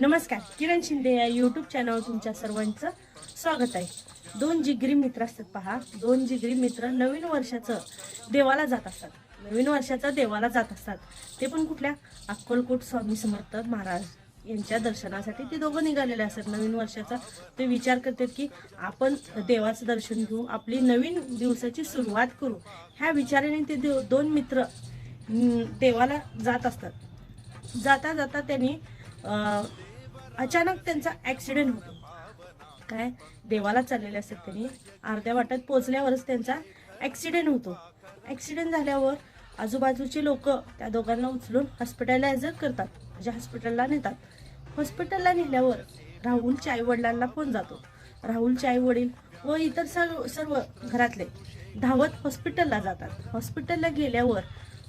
नमस्कार किरण शिंदे या यूट्यूब चॅनलवर तुमच्या सर्वांचं स्वागत आहे. दोन जिगरी मित्र असतात पहा. दोन जिगरी मित्र नवीन वर्षाचं देवाला जात असतात. नवीन वर्षाचं देवाला जात असतात. ते पण कुठल्या? अक्कलकोट स्वामी समर्थ महाराज यांच्या दर्शनासाठी ते दोघं निघालेले असतात. नवीन वर्षाचा ते विचार करतात की आपण देवाचं दर्शन घेऊ आपली नवीन दिवसाची सुरुवात करू. ह्या विचाराने ते देव- दोन मित्र देवाला जात असतात. जाता जाता त्यांनी अचानक त्यांचा ऍक्सिडेंट होतो. काय? देवाला चाललेले असतात त्यांनी. अर्ध्या वाटात पोहोचल्यावरच त्यांचा ऍक्सिडेंट होतो. ऍक्सिडेंट झाल्यावर आजूबाजूचे लोक त्या दोघांना उचलून हॉस्पिटलायझर करतात. म्हणजे हॉस्पिटलला नेतात. हॉस्पिटलला नेल्यावर राहुलच्या आई वडिलांना फोन जातो. राहुलचे आई वडील व इतर सर्व सर्व घरातले धावत हॉस्पिटलला जातात. हॉस्पिटलला गेल्यावर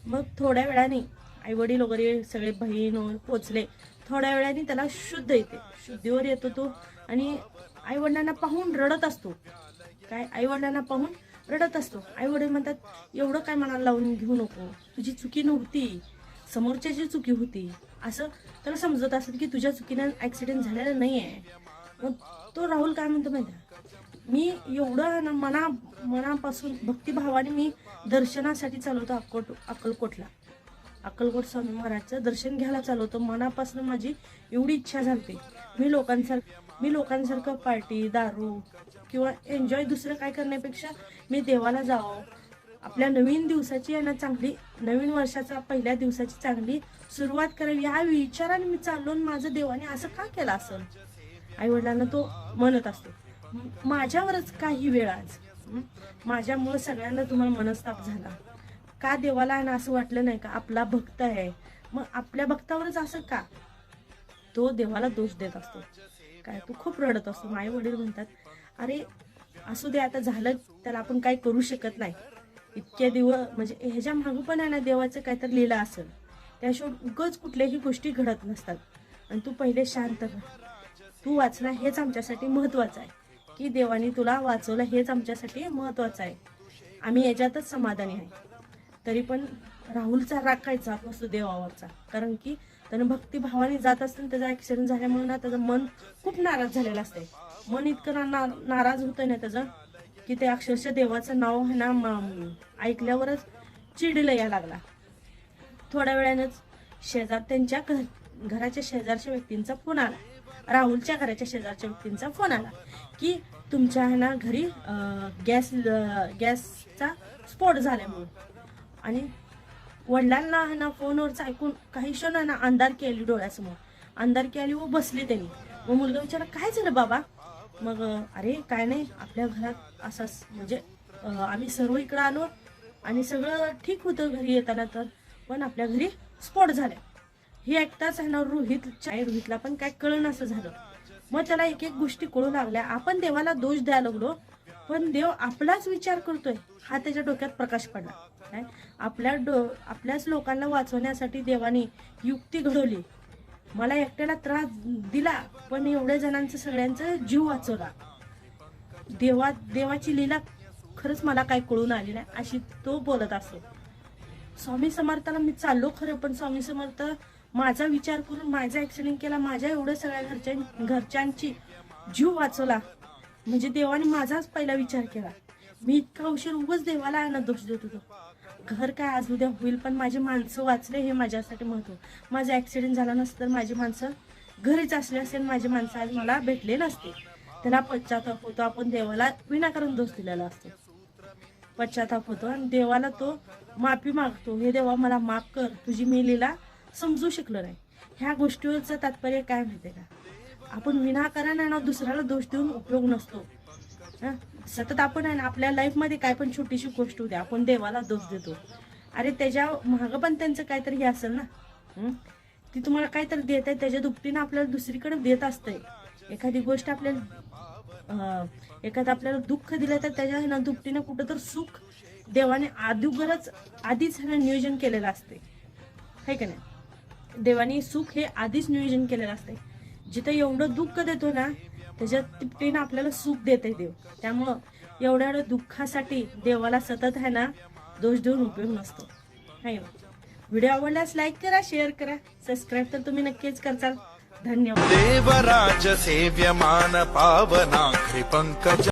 मग थोड्या वेळाने आई वडील वगैरे सगळे बहीण हो- पोचले. थोड्या वेळाने त्याला शुद्ध येते. शुद्धीवर येतो तो आणि आई वडिलांना पाहून रडत असतो. काय? आई वडिलांना पाहून रडत असतो. आई वडील म्हणतात एवढं काय मनाला लावून घेऊ नको? तुझी चुकी नव्हती. समोरच्याची चुकी होती. असं त्याला समजत असत की तुझ्या चुकीनं ऍक्सिडेंट झालेला नाही आहे मग तो राहुल काय म्हणतो माहिती आहे? मी एवढं ना मना मनापासून भक्तिभावाने मी दर्शनासाठी चालवतो अक्कोट अक्कलकोटला. अक्कलकोट स्वामी महाराजचं दर्शन घ्यायला चालवतो मनापासून माझी एवढी इच्छा झाली मी लोकांसारखं मी लोकांसारखं पार्टी दारू किंवा एन्जॉय दुसरं काय करण्यापेक्षा मी देवाला जावं. आपल्या नवीन दिवसाची आणि चांगली नवीन वर्षाचा पहिल्या दिवसाची चांगली सुरुवात करावी या विचाराने मी चाललो माझं देवाने असं का केलं असेल आई वडिलांना तो म्हणत असतो माझ्यावरच काही वेळ आज. माझ्यामुळं सगळ्यांना तुम्हाला मनस्ताप झाला. का देवाला आहे ना असं वाटलं नाही का? आपला भक्त आहे. मग आपल्या भक्तावरच असं का? तो देवाला दोष देत असतो. काय? तो खूप रडत असतो. आई वडील म्हणतात अरे असू दे आता झालं त्याला आपण काय करू शकत नाही. इतक्या दिवस म्हणजे ह्याच्या मागं पण आहे ना देवाचं काहीतरी लिहिलं असेल. त्याशिवाय उगच कुठल्याही गोष्टी घडत नसतात. आणि तू पहिले शांत कर तू वाचला हेच आमच्यासाठी महत्वाचं आहे. की देवाने तुला वाचवलं हेच आमच्यासाठी महत्वाचं आहे. आम्ही याच्यातच समाधानी आहे. तरी पण राहुलचा राग कायचा देवावरचा. कारण की त्यानं भक्तिभावाने जात असताना त्याचा ऍक्सिडेंट झाल्यामुळे ना त्याचं मन खूप नाराज झालेलं असतंय. मन इतकं ना नाराज होतंय ना त्याचं की ते अक्षरशः देवाचं नाव आहे ना ऐकल्यावरच चिडीला या लागला. थोड्या वेळानंच शेजार त्यांच्या घराच्या शेजारच्या व्यक्तींचा फोन आला. राहुलच्या घराच्या शेजारच्या व्यक्तींचा फोन आला की तुमच्या आहे ना घरी गॅस गॅसचा स्फोट झाल्यामुळे. आणि वडिलांना आहे ना फोनवरचं ऐकून काही क्षण आहे ना अंधारकी आली डोळ्यासमोर. अंधारकी आली व बसली त्यांनी. मग मुलगा विचारला काय झालं बाबा? मग अरे काय नाही. आपल्या घरात असंच म्हणजे आम्ही सर्व इकडं आलो आणि सगळं ठीक होतं घरी येताना तर. पण आपल्या घरी स्फोट झाला हे ऐकताच आहे ना रोहित चाय रोहितला पण काय कळण असं झालं. मग त्याला एक एक गोष्टी कळू लागल्या. आपण देवाला दोष द्यायला लागलो पण देव आपलाच विचार करतोय. हा त्याच्या डोक्यात प्रकाश पडला. आपल्या डो आपल्याच लोकांना वाचवण्यासाठी देवाने युक्ती घडवली. मला एकट्याला त्रास दिला पण एवढ्या जणांचं सगळ्यांचं जीव वाचवला. देवा देवाची लीला खरंच मला काय कळून आली नाही अशी तो बोलत असतो. स्वामी समर्थाला मी चाललो खरं पण स्वामी समर्थ माझा विचार करून माझा ऍक्सिडेंट केला माझ्या एवढ्या सगळ्या घरच्या घरच्यांची जीव वाचवला. म्हणजे देवाने माझाच पहिला विचार केला. मी इतका उशीर उगच देवाला आहे ना दोष देत होतो. घर काय आज उद्या होईल पण माझे माणसं वाचले हे माझ्यासाठी महत्त्व. माझा ऍक्सिडेंट झाला नसतं तर माझी माणसं घरीच असले असेल माझी माणसं आज मला भेटले नसते. त्याला पश्चाताप होतो. आपण देवाला विनाकारण दोष दिलेला असतो. पश्चाताप होतो आणि देवाला तो माफी मागतो. हे देवा मला माफ कर. तुझी मी लिला समजू शकलो नाही. ह्या गोष्टीवरचं तात्पर्य काय माहिती का? आपण विनाकारण आणि ना दुसऱ्याला दोष देऊन उपयोग नसतो. सतत आपण आहे ना आपल्या लाईफमध्ये काय पण छोटीशी गोष्ट होते आपण देवाला दोष देतो. अरे त्याच्या मागं पण त्यांचं काहीतरी हे असेल ना? ती तुम्हाला काहीतरी देत आहे त्याच्या दुपटीनं आपल्याला दुसरीकडे देत असतंय. एखादी गोष्ट आपल्याला एखादं आपल्याला दुःख दिलं तर त्याच्या ना दुपटीनं कुठं तर सुख देवाने अगोदरच आधीच ह्यानं नियोजन केलेलं असते है का नाही? देवाने सुख हे आधीच नियोजन केलेलं असते जिथं एवढं दुःख देतो ना त्याच्या तिपटीनं आपल्याला सुख देते देव. त्यामुळं एवढ्या एवढ्या दुःखासाठी देवाला सतत आहे ना दोष देऊन उपयोग नसतो. है व्हिडिओ आवडल्यास लाईक करा शेअर करा सबस्क्राईब तर तुम्ही नक्कीच करचाल. धन्यवाद. देवराज सेव्यमान पावना कृपंकज